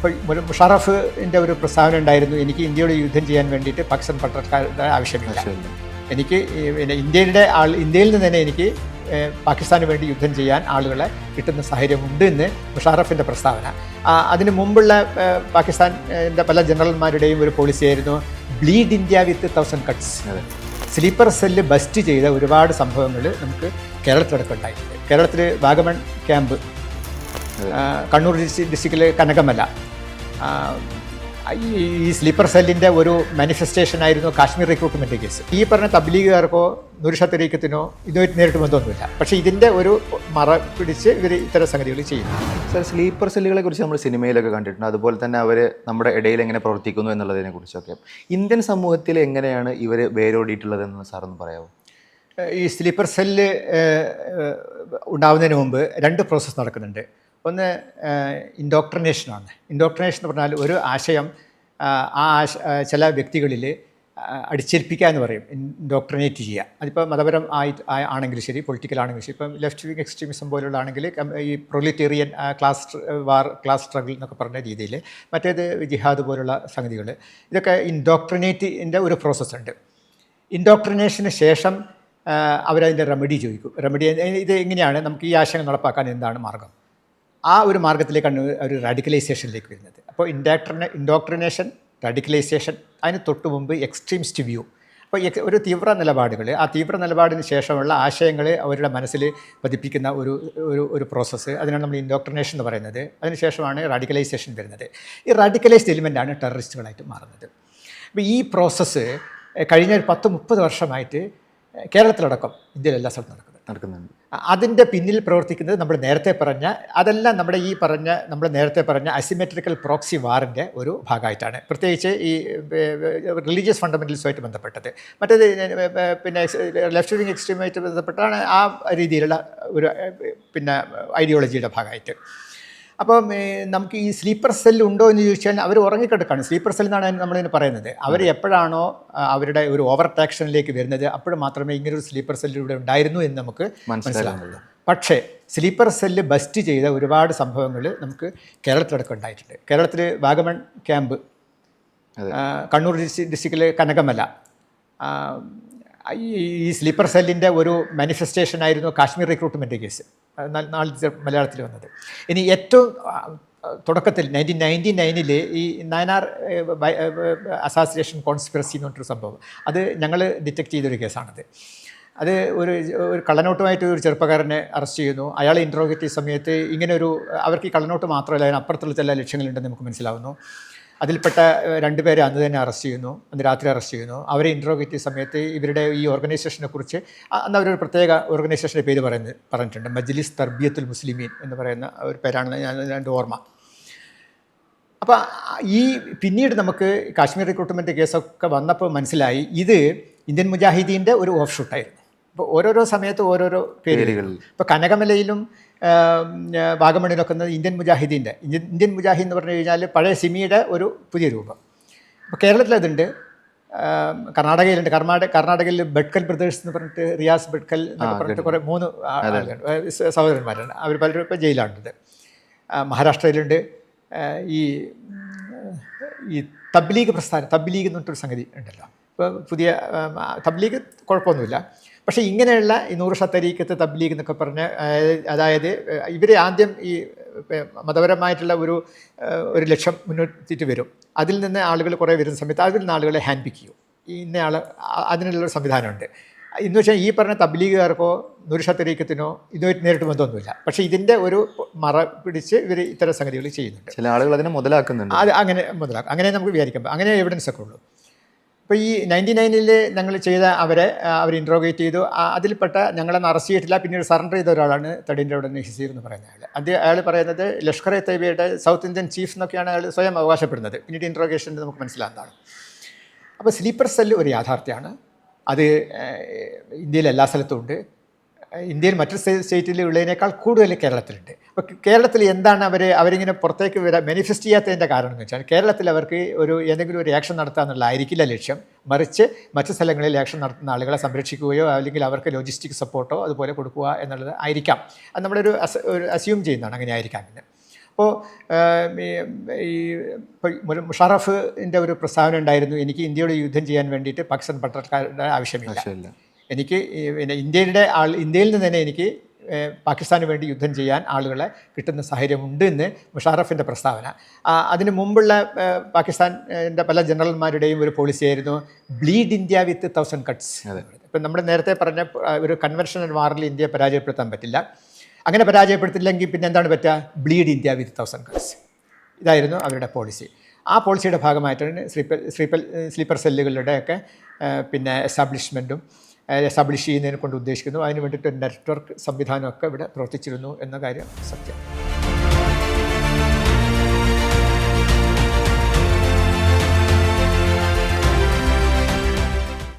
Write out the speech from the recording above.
ഇപ്പോൾ ഒരു മുഷാറഫിന്റെ ഒരു പ്രസ്താവന ഉണ്ടായിരുന്നു എനിക്ക് ഇന്ത്യയുടെ യുദ്ധം ചെയ്യാൻ വേണ്ടിയിട്ട് പാകിസ്ഥാൻ പട്ടക്കാരുടെ ആവശ്യമില്ല. എനിക്ക് പിന്നെ ഇന്ത്യയുടെ ആൾ ഇന്ത്യയിൽ നിന്ന് തന്നെ എനിക്ക് പാകിസ്ഥാന് വേണ്ടി യുദ്ധം ചെയ്യാൻ ആളുകളെ കിട്ടുന്ന സാഹചര്യമുണ്ട് എന്ന് മുഷാറഫിന്റെ പ്രസ്താവന. അതിന് മുമ്പുള്ള പാകിസ്ഥാന്റെ പല ജനറൽമാരുടെയും ഒരു പോളിസി ആയിരുന്നു bleed India with thousand cuts sleeper cell bust ചെയ്ത ഒരുപാട് സംഭവങ്ങൾ നമുക്ക് കേരളത്തിലടക്കം ഉണ്ടായിട്ടുണ്ട് കേരളത്തിൽ വാഗമൺ ക്യാമ്പ് കണ്ണൂർ ഡിസ്ട്രിക്റ്റിലെ കനകമല ഈ സ്ലീപ്പർ സെല്ലിന്റെ ഒരു മാനിഫെസ്റ്റേഷൻ ആയിരുന്നു കാശ്മീർ റിക്രൂട്ട്മെന്റ് കേസ് ഈ പറഞ്ഞ തബ്ലീഗുകാർക്കോ നുരുഷത്തരീക്കത്തിനോ ഇതുമായിട്ട് നേരിട്ട് ബന്ധമൊന്നുമില്ല. പക്ഷേ ഇതിന്റെ ഒരു മറ പിടിച്ച് ഇവർ ഇത്തരം സംഗതികൾ ചെയ്യുന്നു. സർ സ്ലീപ്പർ സെല്ലുകളെ കുറിച്ച് നമ്മൾ സിനിമയിലൊക്കെ കണ്ടിട്ടുണ്ട്. അതുപോലെ തന്നെ അവർ നമ്മുടെ ഇടയിൽ എങ്ങനെ പ്രവർത്തിക്കുന്നു എന്നുള്ളതിനെ കുറിച്ചൊക്കെ. ഇന്ത്യൻ സമൂഹത്തിൽ എങ്ങനെയാണ് ഇവർ വേരോടിയിട്ടുള്ളതെന്ന് സാറൊന്ന് പറയാമോ ഈ സ്ലീപ്പർ സെല്ല് ഉണ്ടാവുന്നതിന് മുമ്പ് രണ്ട് പ്രോസസ്സ് നടക്കുന്നുണ്ട്. ഒന്ന് ഇൻഡോക്ട്രിനേഷനാണ് ഇൻഡോക്ട്രിനേഷൻ എന്ന് പറഞ്ഞാൽ ഒരു ആശയം ആ, ആശ ചില വ്യക്തികളിൽ അടിച്ചേൽപ്പിക്കുക എന്ന് പറയും. ഇൻഡോക്ട്രിനേറ്റ് ചെയ്യുക. അതിപ്പോൾ മതപരം ആയി ആണെങ്കിലും ശരി പൊളിറ്റിക്കൽ ആണെങ്കിലും ശരി. ഇപ്പം ലെഫ്റ്റ് വിങ് എക്സ്ട്രീമിസം പോലുള്ള ആണെങ്കിൽ ഈ proletarian class war class struggle എന്നൊക്കെ പറഞ്ഞ രീതിയിൽ മറ്റേത് ജിഹാദ് പോലുള്ള സംഗതികൾ. ഇതൊക്കെ ഇൻഡോക്ട്രിനേറ്റിന്റെ ഒരു പ്രോസസ്സ് ഉണ്ട്. ഇൻഡോക്ട്രിനേഷന് ശേഷം അവരതിന്റെ റെമഡി ചോദിക്കും. റെമഡി ഇത് എങ്ങനെയാണ്? നമുക്ക് ഈ ആശയം നടപ്പാക്കാൻ എന്താണ് മാർഗം? ആ ഒരു മാർഗത്തിലേക്കാണ് ഒരു റാഡിക്കലൈസേഷനിലേക്ക് വരുന്നത്. അപ്പോൾ ഇൻഡോക്ട്രിനെ ഇൻഡോക്ട്രിനേഷൻ റാഡിക്കലൈസേഷൻ അതിന് തൊട്ട് മുമ്പ് എക്സ്ട്രീംസ്റ്റ് വ്യൂ അപ്പോൾ ഒരു തീവ്ര നിലപാടുകൾ ആ തീവ്ര നിലപാടിന് ശേഷമുള്ള ആശയങ്ങൾ അവരുടെ മനസ്സിൽ പതിപ്പിക്കുന്ന ഒരു ഒരു ഒരു പ്രോസസ്സ് അതിനാണ് നമ്മൾ ഇൻഡോക്ട്രിനേഷൻ എന്ന് പറയുന്നത്. അതിനുശേഷമാണ് റാഡിക്കലൈസേഷൻ വരുന്നത്. ഈ റാഡിക്കലൈസ്ഡ് എലിമെന്റാണ് ടെററിസ്റ്റുകളായിട്ട് മാറുന്നത്. അപ്പോൾ ഈ പ്രോസസ്സ് കഴിഞ്ഞ ഒരു പത്ത് മുപ്പത് വർഷമായിട്ട് കേരളത്തിലടക്കം ഇന്ത്യയിൽ എല്ലാ സ്ഥലത്തും നടക്കുന്നത് നടക്കുന്നുണ്ട്. അതിന്റെ പിന്നിൽ പ്രവർത്തിക്കുന്നത് നമ്മൾ നേരത്തെ പറഞ്ഞ അതെല്ലാം നമ്മുടെ ഈ പറഞ്ഞ നമ്മൾ നേരത്തെ പറഞ്ഞ അസിമെട്രിക്കൽ പ്രോക്സി വാറിന്റെ ഒരു ഭാഗമായിട്ടാണ്. പ്രത്യേകിച്ച് ഈ റിലീജിയസ് ഫണ്ടമെന്റൽസുമായിട്ട് ബന്ധപ്പെട്ടത്. മറ്റേത് പിന്നെ ലെഫ്റ്റ് വിങ് എക്സ്ട്രീമായിട്ട് ബന്ധപ്പെട്ടാണ് ആ രീതിയിലുള്ള ഒരു പിന്നെ ഐഡിയോളജിയുടെ ഭാഗമായിട്ട്. അപ്പം നമുക്ക് ഈ സ്ലീപ്പർ സെൽ ഉണ്ടോ എന്ന് ചോദിച്ചാൽ അവർ ഉറങ്ങിക്കിടക്കാണ്. സ്ലീപ്പർ സെൽ എന്നാണ് നമ്മളിതിന് പറയുന്നത്. അവർ എപ്പോഴാണോ അവരുടെ ഒരു ഓവർ ടാക്ഷനിലേക്ക് വരുന്നത് അപ്പോൾ മാത്രമേ ഇങ്ങനൊരു സ്ലീപ്പർ സെൽ ഇവിടെ ഉണ്ടായിരുന്നു എന്ന് നമുക്ക് മനസ്സിലാവുള്ളൂ. പക്ഷേ സ്ലീപ്പർ സെല്ല് ബസ്റ്റ് ചെയ്ത ഒരുപാട് സംഭവങ്ങൾ നമുക്ക് കേരളത്തിലടക്കം ഉണ്ടായിട്ടുണ്ട്. കേരളത്തിൽ വാഗമൺ ക്യാമ്പ് കണ്ണൂർ ഡിസ്ട്രിക്റ്റിലെ കനകമല ഈ സ്ലീപ്പർ സെല്ലിന്റെ ഒരു മാനിഫെസ്റ്റേഷൻ ആയിരുന്നു കാശ്മീർ റിക്രൂട്ട്മെന്റ് കേസ്. നാളെ മലയാളത്തിൽ വന്നത്. ഇനി ഏറ്റവും തുടക്കത്തിൽ നയന്റീൻ നയന്റി നയനിൽ ഈ നയനാർ അസോസിയേഷൻ കോൺസ്പിറസി എന്ന് സംഭവം. അത് ഞങ്ങൾ ഡിറ്റക്ട് ചെയ്തൊരു കേസാണത്. അത് ഒരു ഒരു കള്ളനോട്ടുമായിട്ട് ഒരു ചെറുപ്പക്കാരനെ അറസ്റ്റ് ചെയ്യുന്നു. അയാൾ ഇൻട്രോഗേറ്റ് സമയത്ത് ഇങ്ങനെ ഒരു അവർക്ക് ഈ കള്ളനോട്ട് മാത്രമല്ല അതിനപ്പുറത്തുള്ള ചില ലക്ഷ്യങ്ങളുണ്ടെന്ന് നമുക്ക് മനസ്സിലാവുന്നു. അതിൽപ്പെട്ട രണ്ടുപേരെ അന്ന് തന്നെ അറസ്റ്റ് ചെയ്യുന്നു. അന്ന് രാത്രി അറസ്റ്റ് ചെയ്യുന്നു. അവരെ ഇൻട്രോഗേറ്റ് സമയത്ത് ഇവരുടെ ഈ ഓർഗനൈസേഷനെ കുറിച്ച് അന്ന് അവരൊരു പ്രത്യേക ഓർഗനൈസേഷന്റെ പേര് പറയുന്നത് പറഞ്ഞിട്ടുണ്ട്. മജ്ലിസ് തർബിയത്തുൽ മുസ്ലിമീൻ എന്ന് പറയുന്ന ഒരു പേരാണ് ഞാൻ എന്റെ ഓർമ്മ. അപ്പോൾ ഈ പിന്നീട് നമുക്ക് കാശ്മീർ റിക്രൂട്ട്മെന്റ് കേസൊക്കെ വന്നപ്പോൾ മനസ്സിലായി ഇത് ഇന്ത്യൻ മുജാഹിദീന്റെ ഒരു ഓഫ് ഷൂട്ടായിരുന്നു അപ്പോൾ ഓരോരോ സമയത്ത് ഓരോരോ പേരുകൾ. ഇപ്പോൾ കനകമലയിലും വാഗമണിലൊക്കെ ഉള്ളത് ഇന്ത്യൻ മുജാഹിദീന്റെ. ഇന്ത്യൻ ഇന്ത്യൻ മുജാഹിദ് എന്ന് പറഞ്ഞു കഴിഞ്ഞാൽ പഴയ സിമിയുടെ ഒരു പുതിയ രൂപം. അപ്പോൾ കേരളത്തിൽ അതുണ്ട് കർണാടകയിലുണ്ട്. കർണാടക കർണാടകയിൽ ബഡ്കൽ ബ്രദേഴ്സ് എന്ന് പറഞ്ഞിട്ട് റിയാസ് ബഡ്കൽ എന്നൊക്കെ പറഞ്ഞിട്ട് കുറേ മൂന്ന് സഹോദരന്മാരാണ് അവർ പലരും ഇപ്പോൾ ജയിലാണുള്ളത്. മഹാരാഷ്ട്രയിലുണ്ട്. ഈ ഈ തബ്ലീഗ് പ്രസ്ഥാനം തബ്ലീഗ് എന്ന് പറഞ്ഞിട്ടൊരു സംഗതി ഉണ്ടല്ലോ. ഇപ്പോൾ പുതിയ തബ്ലീഗ് കുഴപ്പമൊന്നുമില്ല. പക്ഷേ ഇങ്ങനെയുള്ള ഈ നൂറ് ഷത്തരീക്കത്ത് തബ്ലീഗ് എന്നൊക്കെ പറഞ്ഞ് അതായത് ഇവർ ആദ്യം ഈ മതപരമായിട്ടുള്ള ഒരു ഒരു ലക്ഷ്യം മുന്നോട്ടിട്ട് വരും. അതിൽ നിന്ന് ആളുകൾ കുറേ വരുന്ന സമയത്ത് അതിൽ നിന്ന് ആളുകളെ ഹാൻഡ് പിക്ക് ചെയ്യും. ഇന്നയാൾ അതിനുള്ളൊരു സംവിധാനമുണ്ട്. എന്ന് വെച്ചാൽ ഈ പറഞ്ഞ തബ്ലീഗുകാർക്കോ നൂറുഷത്തരീക്കത്തിനോ ഇതുമായിട്ട് നേരിട്ട് ബന്ധമൊന്നുമില്ല. പക്ഷേ ഇതിന്റെ ഒരു മറ പിടിച്ച് ഇവർ ഇത്തരം സംഗതികൾ ചെയ്യുന്നുണ്ട്. ചില ആളുകൾ അതിനെ മുതലാക്കുന്നുണ്ട്. അത് അങ്ങനെ മുതലാക്കും. അങ്ങനെ നമുക്ക് വിചാരിക്കാം. അങ്ങനെ എവിഡൻസ് ഒക്കെ ഉള്ളൂ. അപ്പോൾ ഈ നയന്റി നയനിൽ ഞങ്ങൾ ചെയ്ത അവരെ അവർ ഇൻട്രോഗേറ്റ് ചെയ്തു. അതിൽപ്പെട്ട ഞങ്ങളെന്ന് അറസ്റ്റ് ചെയ്തിട്ടില്ല. പിന്നീട് സറണ്ടർ ചെയ്ത ഒരാളാണ് തടീന്റെ അവിടെ ഹിസീർ എന്ന് പറയുന്ന ആൾ അത് അയാൾ പറയുന്നത് ലഷ്കർ എ തൈബയുടെ സൗത്ത് ഇന്ത്യൻ ചീഫ് എന്നൊക്കെയാണ് അയാൾ സ്വയം അവകാശപ്പെടുന്നത്. പിന്നീട് ഇൻട്രോഗേഷനിൽ നമുക്ക് മനസ്സിലാകുന്നതാണ് അപ്പോൾ സ്ലീപ്പർ സെല്ല് ഒരു യാഥാർത്ഥ്യമാണ്. അത് ഇന്ത്യയിലെല്ലാ സ്ഥലത്തും ഉണ്ട്. ഇന്ത്യയിൽ മറ്റു സ്റ്റേ- സ്റ്റേറ്റിൽ ഉള്ളതിനേക്കാൾ കൂടുതൽ കേരളത്തിലുണ്ട്. അപ്പോൾ കേരളത്തിൽ എന്താണ് അവർ അവരിങ്ങനെ പുറത്തേക്ക് വരാൻ മാനിഫെസ്റ്റ് ചെയ്യാത്തതിന്റെ കാരണം എന്ന് വെച്ചാൽ കേരളത്തിൽ അവർക്ക് ഒരു എന്തെങ്കിലും ഒരു ആക്ഷൻ നടത്തുക എന്നുള്ളതായിരിക്കില്ല ലക്ഷ്യം. മറിച്ച് മറ്റു സ്ഥലങ്ങളിൽ ആക്ഷൻ നടത്തുന്ന ആളുകളെ സംരക്ഷിക്കുകയോ അല്ലെങ്കിൽ അവർക്ക് ലോജിസ്റ്റിക് സപ്പോർട്ടോ അതുപോലെ കൊടുക്കുക എന്നുള്ളത് ആയിരിക്കാം. അത് നമ്മളൊരു അസ ഒരു അസ്യൂം ചെയ്യുന്നതാണ് അങ്ങനെ ആയിരിക്കാം പിന്നെ. അപ്പോൾ ഈ ഇപ്പോൾ മുര- ഒരു പ്രസ്താവന ഉണ്ടായിരുന്നു. എനിക്ക് ഇന്ത്യയോട് യുദ്ധം ചെയ്യാൻ വേണ്ടിയിട്ട് പാകിസ്ഥാൻ ആവശ്യമില്ല. ആവശ്യമില്ല. എനിക്ക് പിന്നെ ഇന്ത്യയുടെ ആൾ ഇന്ത്യയിൽ നിന്ന് തന്നെ എനിക്ക് പാകിസ്ഥാന് വേണ്ടി യുദ്ധം ചെയ്യാൻ ആളുകളെ കിട്ടുന്ന സാഹചര്യമുണ്ട് എന്ന് മുഷാറഫിന്റെ പ്രസ്താവന. അതിന് മുമ്പുള്ള പാകിസ്ഥാന്റെ പല ജനറൽമാരുടെയും ഒരു പോളിസിയായിരുന്നു bleed India with thousand cuts ഇപ്പം നമ്മൾ നേരത്തെ പറഞ്ഞ ഒരു കൺവെൻഷണൽ വാറിൽ ഇന്ത്യയെ പരാജയപ്പെടുത്താൻ പറ്റില്ല. അങ്ങനെ പരാജയപ്പെടുത്തില്ലെങ്കിൽ പിന്നെ എന്താണ് പറ്റുക? Bleed India with thousand cuts ഇതായിരുന്നു അവരുടെ പോളിസി ആ പോളിസിയുടെ ഭാഗമായിട്ടാണ് സ്ലീപ്പർ സ്ലീപ്പർ സ്ലീപ്പർ സെല്ലുകളുടെയൊക്കെ പിന്നെ എസ്റ്റാബ്ലിഷ്മെന്റും എസ്റ്റാബ്ലിഷ് ചെയ്യുന്നതിനെ കൊണ്ട് ഉദ്ദേശിക്കുന്നു. അതിന് വേണ്ടിയിട്ട് നെറ്റ്വർക്ക് സംവിധാനമൊക്കെ ഇവിടെ പ്രവർത്തിച്ചിരുന്നു എന്ന കാര്യം സത്യം.